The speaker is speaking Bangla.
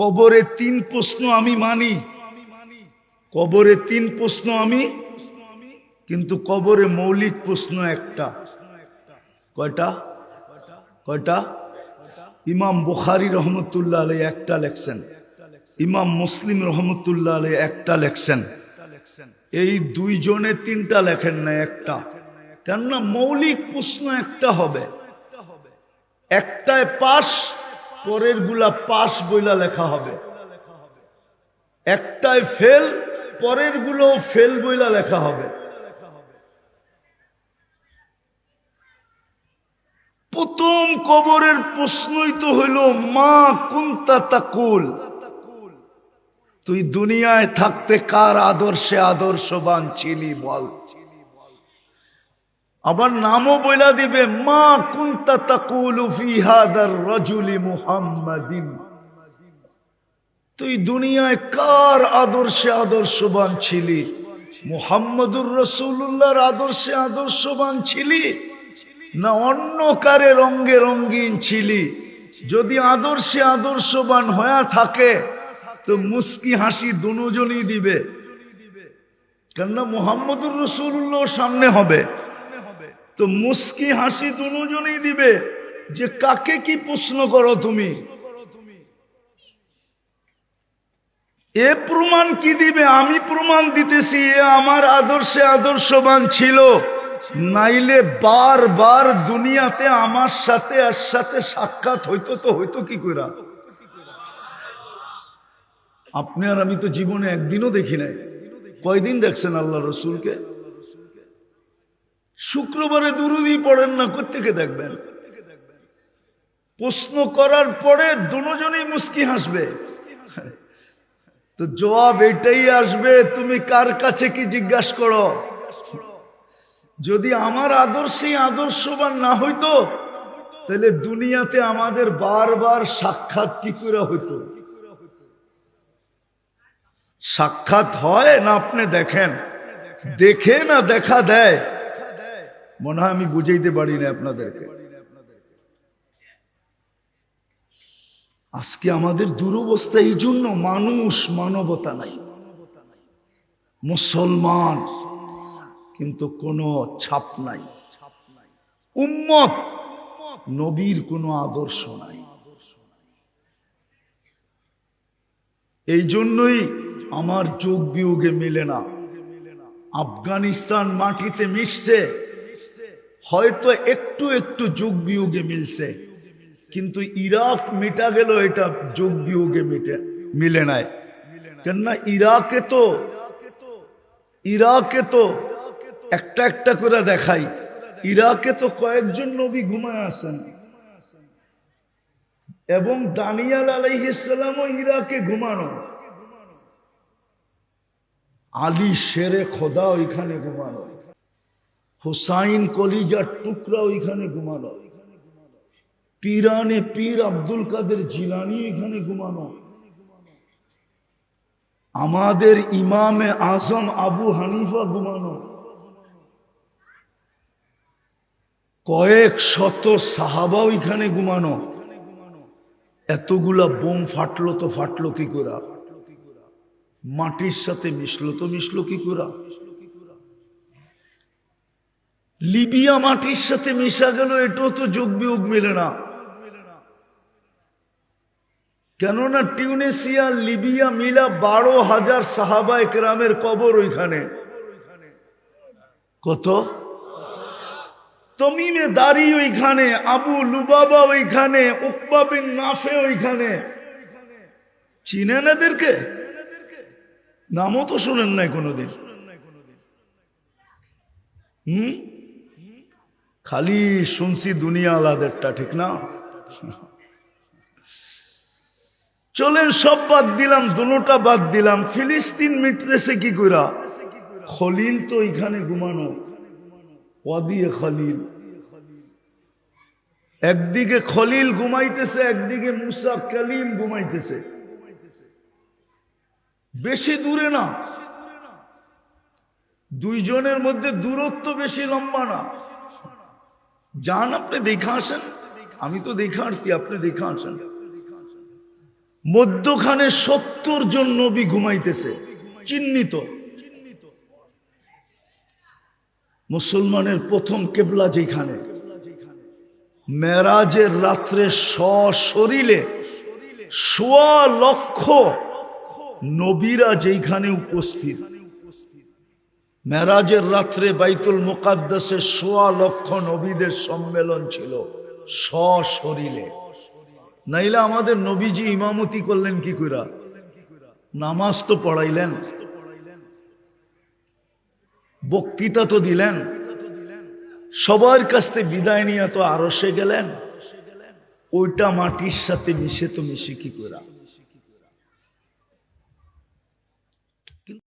কবরে তিন প্রশ্ন আমি মানি। কবরে তিন প্রশ্ন আমি, কিন্তু কবরে মৌলিক প্রশ্ন একটা। কয়টা? কয়টা? ইমাম বুখারি রহমতুল্লাহ আলাই একটা লেখছেন। ইমাম মুসলিম রহমতুল্লাহ আলাই একটা লেখছেন। এই দুইজনে তিনটা লেখেন না একটা। কেননা মৌলিক প্রশ্ন একটা হবে। একটায় পাশ পরেরগুলা পাশ বইলা লেখা হবে। একটায় ফেল, পরেরগুলো ফেল বইলা লেখা হবে। প্রথম কবরের প্রশ্নই তো হইল, মা কুন্তা তাকুল। তুই দুনিয়ায় থাকতে কার আদর্শে আদর্শবান ছিলি বল? আবার নামও বইলা দিবে, মা কুন্তা তাকুলু রাজুলি মুহাম্মাদিন। তুই দুনিয়ায় কার আদর্শে আদর্শবান ছিলি? মুহাম্মদুর রসুল্লাহর আদর্শে আদর্শবান ছিলি? না অন্য কারে রঙ্গে রঙ্গিন ছিলি? যদি আদর্শে আদর্শবান হয়ে থাকে, তো মুস্কি হাসি দুজনই দিবে। কেননা মোহাম্মদুর রসুল্লাহ সামনে হবে। তো মুস্কি হাসি দুজনই দিবে। যে কাকে কি প্রশ্ন করো তুমি? এ প্রমাণ কি দিবে? আমি প্রমাণ দিতেছি, এ আমার আদর্শে আদর্শবান ছিল। নাইলে বারবার দুনিয়াতে আমার সাথে আর সাথে সাক্ষাৎ হইতো তো হইতো কি কইরা? আপনি আর আমি তো জীবনে একদিনও দেখি নাই। কয়দিন দেখছেন আল্লাহ রসুলকে? শুক্রবারে দুরুদি পড়েন না কোথেকে দেখবেন? প্রশ্ন করার পরে দুজনেই মুস্কি হাসবে। তো জবাব এটাই আসবে, তুমি কার কাছে কি জিজ্ঞাসা করো? যদি আমার আদর্শে আদর্শবান না হইতো, তাহলে দুনিয়াতে আমাদের বারবার সাক্ষাৎ কি করে হইতো? সাক্ষাৎ হয় না, আপনি দেখেন। দেখে না, দেখা দেয়। মনে হয় আমি বুঝাইতে পারি না আপনাদেরকে। আজকে আমাদের দুরবস্থা এই জন্য মানুষ মানবতা নাই। মুসলমান, কিন্তু কোনো ছাপ নাই। উম্মত, নবীর কোনো আদর্শ নাই। এই জন্যই আমার যোগ বিয়োগে মেলে না। আফগানিস্তান মাটিতে মিশছে। হয়তো একটু একটু যোগ বিয়োগে মিলছে, কিন্তু ইরাক মিটা গেল এটা যোগ বিয়োগে মিটে, মিলে নাই। কেননা ইরাকে তো ইরাকে তো একটা একটা করে দেখাই। ইরাকে তো কয়েকজন নবী ঘুমায় আসেন এবং দানিয়াল আলাইহিসালামও ইরাকে ঘুমানো। আলী শেরে খোদা ওইখানে ঘুমানো হুসাইন কলিজার টুকরা ওইখানে ঘুমানো পীরানে পীর আব্দুল কাদের জিলানি এখানে ঘুমানো আমাদের ইমামে আজম আবু হানিফা ঘুমানো কয়েক শত সাহাবা ওইখানে ঘুমানো এতগুলা বোম ফাটলো তো ফাটলো কি করা? মাটির সাথে মিশলো তো মিশলো কি করা? লিবিয়া মাটির সাথে মিশা গেল, এটাও তো যোগ বিয়োগ মেলে না। কেননা টিউনেসিয়া লিবিয়া মিলা বারো হাজার সাহাবা একরামের কবর ওইখানে। কত? তমিমে দাড়ি ওইখানে, আবু লুবাবা ওইখানে, উকবা নাফে ওইখানে। চিনেন এদেরকে? নামও তো শুনেন নাই কোনোদিন। হুম? খালি শুনছি দুনিয়া আলাদেরটা, ঠিক না? চলেন, সব বাদ দিলাম দুটা বাদ দিলাম। ফিলিস্তিন মিটতেছে কি কইরা? খলিল তো এখানে ঘুমানো। ওয়াদিয়ে খলিল। একদিকে খলিল ঘুমাইতেছে, একদিকে মুসা কালিম ঘুমাইতেছে। বেশি দূরে না। দুইজনের মধ্যে দূরত্ব বেশি লম্বা না। যান আপনি দেখা আসেন? আমি তো দেখে আসছি, আপনি দেখে আসেন। মধ্যখানে সত্তর জন নবী ঘুমাইতেছে, চিহ্নিত। মুসলমানের প্রথম কেবলা যেখানে? মেরাজের রাত্রে সশরীরে সোয়া লক্ষ নবীরা যেখানে উপস্থিত। মেরাজের রাত্রে বাইতুল মোকাদ্দাসে সোয়া লক্ষ নবীদের সম্মেলন ছিল, সশরীরে। নাইলে আমাদের নবীজি ইমামতি করলেন কি কইরা? নামাজ তো পড়াইলেন। বক্তৃতা তো দিলেন। সবার কাছ থেকে বিদায় নিয়ে তো আরসে গেলেন। ওইটা মাটির সাথে মিশে তো মিশে কি করা